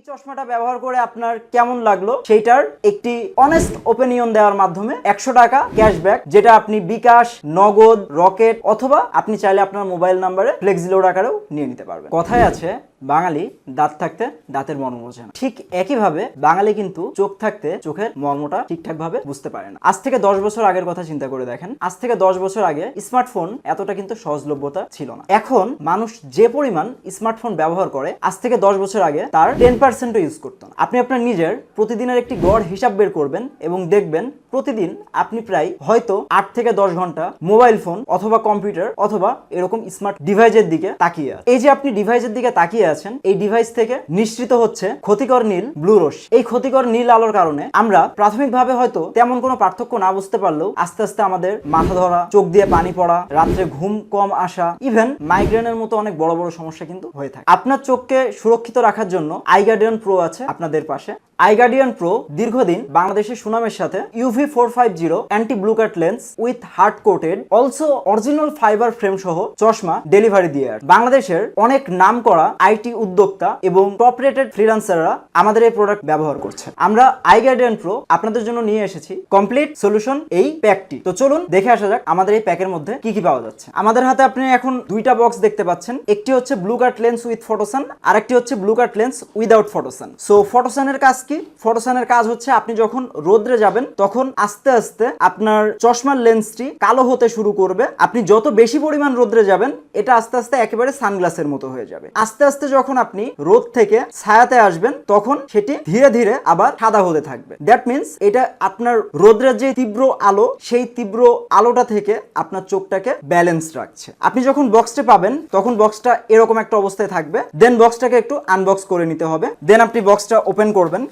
এই চশমাটা ব্যবহার করে আপনার কেমন লাগল সেইটার একটি অনেস্ট ওপিনিয়ন দেওয়ার মাধ্যমে একশো টাকা ক্যাশব্যাক যেটা আপনি বিকাশ, নগদ, রকেট, অথবা আপনি চাইলে আপনার মোবাইল নাম্বারে ফ্লেক্সিলোড আকারেও নিয়ে নিতে পারবেন। কথায় আছে, বাঙালি দাঁত থাকতে দাঁতের মর্ম বোঝে না। ঠিক একইভাবে বাঙালি কিন্তু চোখ থাকতে চোখের মর্মটা ঠিকঠাক ভাবে বুঝতে পারে না। আজ থেকে দশ বছর আগের কথা চিন্তা করে দেখেন। আজ থেকে দশ বছর আগে স্মার্টফোন এতটা কিন্তু সহজলভ্যতা ছিল না। এখন মানুষ যে পরিমাণ স্মার্টফোন ব্যবহার করে, আজ থেকে দশ বছর আগে তার টেন পার্সেন্টও ইউজ করতো না। আপনি আপনার নিজের প্রতিদিনের একটি গড় হিসাব বের করবেন এবং দেখবেন প্রতিদিন আপনি প্রায় হয়তো আট থেকে দশ ঘণ্টা মোবাইল ফোন অথবা কম্পিউটার অথবা এরকম স্মার্ট ডিভাইসের দিকে তাকিয়ে এই যে আপনি ডিভাইসের দিকে তাকিয়ে আছেন, এই ডিভাইস থেকে নিঃসৃত হচ্ছে ক্ষতিকর নীল ব্লু রশ্মি। এই ক্ষতিকর নীল আলোর কারণে আমরা প্রাথমিকভাবে হয়তো তেমন কোনো পার্থক্য না বুঝতে পারলেও আস্তে আস্তে আমাদের মাথা ধরা, চোখ দিয়ে পানি পড়া, রাত্রে ঘুম কম আসা ইভেন মাইগ্রেনের মতো অনেক বড় বড় সমস্যা কিন্তু হয়ে থাকে। আপনার চোখকে সুরক্ষিত রাখার জন্য আইগার্ডিয়ান প্রো আছে আপনাদের পাশে। আইগার্ডিয়ান প্রো দীর্ঘদিন বাংলাদেশের সুনামের সাথে UV four five zero anti blue cut lens with hard coated also original fibre frame সহ চশমা ডেলিভারি দিয়ে। বাংলাদেশের অনেক নাম করা আইটি উদ্যোক্তা এবং টপ রেটেড ফ্রিলান্সাররা আমাদের এই প্রোডাক্ট ব্যবহার করছে। আমরা আইগার্ডিয়ান প্রো আপনাদের জন্য নিয়ে এসেছি। কমপ্লিট সলিউশন এই প্যাকটি তো চলুন দেখে আসা যাক আমাদের এই প্যাকের মধ্যে কি কি পাওয়া যাচ্ছে। আমাদের হাতে আপনি এখন দুইটা বক্স দেখতে পাচ্ছেন। একটি হচ্ছে blue cut lens with photosun আর একটি হচ্ছে blue cut lens without photosun so ফটোসানের কাজ কি ফটোসানের কাজ হচ্ছে আপনি যখন রোদ্রে যাবেন, তখন আস্তে আস্তে আপনার চশমার লেন্সটি কালো হতে শুরু করবে। আপনি যত বেশি পরিমাণ রোদ্রে যাবেন, এটা আস্তে আস্তে একেবারে সানগ্লাসের মতো হয়ে যাবে। আস্তে আস্তে যখন আপনি রোদ থেকে ছায়াতে আসবেন, তখন সেটি ধীরে ধীরে আবার সাদা হতে থাকবে। দ্যাট মিন্স এটা আপনার রোদ্রের যে তীব্র আলো, সেই তীব্র আলোটা থেকে আপনার চোখটাকে ব্যালেন্স রাখছে। আপনি যখন বক্সটা পাবেন, তখন বক্সটা এরকম একটা অবস্থায় থাকবে। দেন বক্সটাকে একটু আনবক্স করে নিতে হবে। দেন আপনি বক্সটা ওপেন করবেন।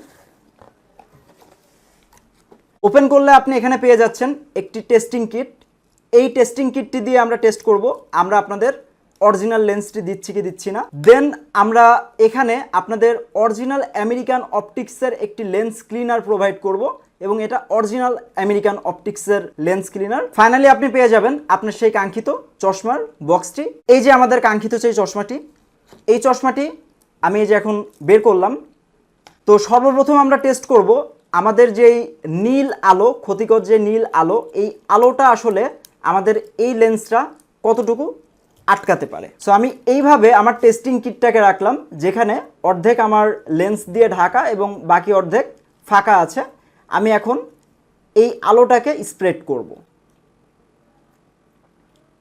ওপেন করলে আপনি এখানে পেয়ে যাচ্ছেন একটি টেস্টিং কিট এই টেস্টিং কিটটি দিয়ে আমরা টেস্ট করব। আমরা আপনাদের অরিজিনাল লেন্সটি দিচ্ছি কি দিচ্ছি না। দেন আমরা এখানে আপনাদের অরিজিনাল আমেরিকান অপটিক্সের একটি লেন্স ক্লিনার প্রোভাইড করব এবং এটা অরিজিনাল আমেরিকান অপটিক্সের লেন্স ক্লিনার ফাইনালি আপনি পেয়ে যাবেন আপনার সেই কাঙ্ক্ষিত চশমার বক্সটি এই যে আমাদের কাঙ্ক্ষিত সেই চশমাটি। এই চশমাটি আমি এই যে এখন বের করলাম। তো সর্বপ্রথম আমরা টেস্ট করব আমাদের যেই নীল আলো, ক্ষতিকর যে নীল আলো, এই আলোটা আসলে আমাদের এই লেন্সটা কতটুকু আটকাতে পারে? সো আমি এইভাবে আমার টেস্টিং কিটটাকে রাখলাম, যেখানে অর্ধেক আমার লেন্স দিয়ে ঢাকা এবং বাকি অর্ধেক ফাঁকা আছে। আমি এখন এই আলোটাকে স্প্রেড করব।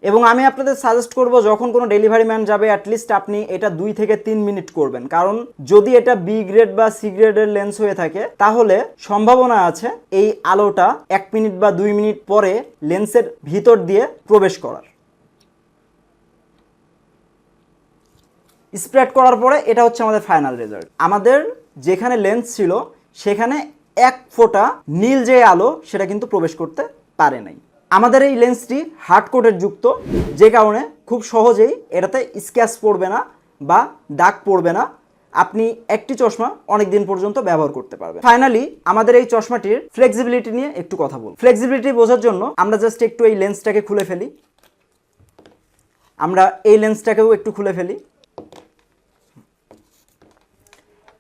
এবং আমি আপনাদের সাজেস্ট করব যখন কোনো ডেলিভারি ম্যান যাবে অ্যাটলিস্ট আপনি এটা দুই থেকে তিন মিনিট করবেন। কারণ যদি এটা বি গ্রেড বা সি গ্রেডের লেন্স হয়ে থাকে, তাহলে সম্ভাবনা আছে এই আলোটা এক মিনিট বা দুই মিনিট পরে লেন্সের ভিতর দিয়ে প্রবেশ করার। স্প্রেড করার পরে এটা হচ্ছে আমাদের ফাইনাল রেজাল্ট আমাদের যেখানে লেন্স ছিল, সেখানে এক ফোঁটা নীল যে আলো, সেটা কিন্তু প্রবেশ করতে পারে নাই। আমাদের এই লেন্সটি হার্ড কোটের যুক্ত, যে কারণে খুব সহজেই এটাতে স্ক্যাচ পড়বে না বা দাগ পড়বে না। আপনি একটি চশমা অনেক দিন পর্যন্ত ব্যবহার করতে পারবেন। ফাইনালি আমাদের এই চশমাটির ফ্লেক্সিবিলিটি নিয়ে একটু কথা বল ফ্লেক্সিবিলিটি বোঝার জন্য আমরা জাস্ট একটু এই লেন্সটাকে খুলে ফেলি। আমরা এই লেন্সটাকেও একটু খুলে ফেলি।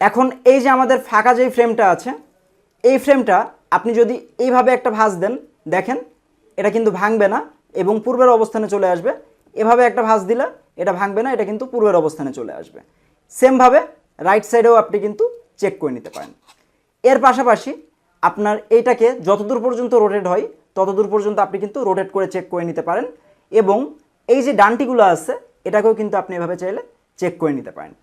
এখন এই যে আমাদের ফাঁকা যেই ফ্রেমটা আছে, এই ফ্রেমটা আপনি যদি এইভাবে একটা ভাঁজ দেন, দেখেন এটা কিন্তু ভাঙবে না এবং পূর্বের অবস্থানে চলে আসবে। এভাবে একটা ভাঁজ দিলে এটা ভাঙবে না, এটা কিন্তু পূর্বের অবস্থানে চলে আসবে। সেমভাবে রাইট সাইডেও আপনি কিন্তু চেক করে নিতে পারেন। এর পাশাপাশি আপনার এইটাকে যতদূর পর্যন্ত রোটেট হয়, ততদূর পর্যন্ত আপনি কিন্তু রোটেট করে চেক করে নিতে পারেন এবং এই যে ডানটিগুলো আছে, এটাকেও কিন্তু আপনি এভাবে চাইলে চেক করে নিতে পারেন।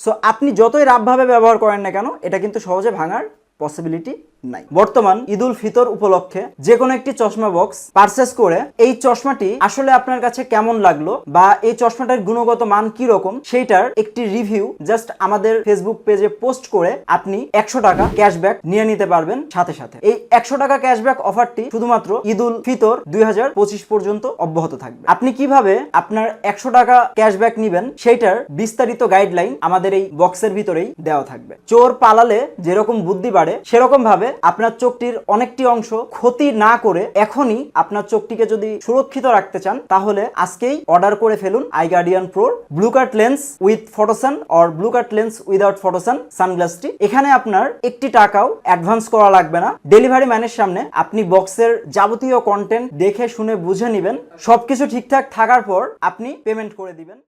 সো আপনি যতই রাফভাবে ব্যবহার করেন না কেন, এটা কিন্তু সহজে ভাঙার পসিবিলিটি নাই। বর্তমান ঈদুল ফিতর উপলক্ষে যে কোনো একটি চশমা বক্স পারচেস করে এই চশমাটি আসলে আপনার কাছে কেমন লাগল বা এই চশমাটার গুণগত মান কি রকম সেইটার একটি রিভিউ জাস্ট আমাদের ফেসবুক পেজে পোস্ট করে আপনি একশো টাকা ক্যাশব্যাক নিয়ে নিতে পারবেন সাথে সাথে। এই একশো টাকা ক্যাশব্যাক অফারটি শুধুমাত্র ঈদুল ফিতর দুই হাজার পঁচিশ পর্যন্ত অব্যাহত থাকবে। আপনি কীভাবে আপনার একশো টাকা ক্যাশব্যাক নিবেন সেইটার বিস্তারিত গাইডলাইন আমাদের এই বক্সের ভিতরেই দেওয়া থাকবে। চোর পালালে যেরকম বুদ্ধি বাড়ে সেরকম ভাবে আপনার চোখটির অনেকটি অংশ ক্ষতি না করে এখনই আপনার চোখটিকে যদি সুরক্ষিত রাখতে চান, তাহলে আজকেই অর্ডার করে ফেলুন eye guardian প্রোর blue cut lens with photosun or blue cut lens without photosun সানগ্লাসটি এখানে আপনার একটি টাকাও অ্যাডভান্স করা লাগবে না। ডেলিভারি ম্যানের সামনে আপনি বক্সের যাবতীয় কন্টেন্ট দেখে, শুনে, বুঝে নেবেন। সবকিছু ঠিকঠাক থাকার পর আপনি পেমেন্ট করে দিবেন।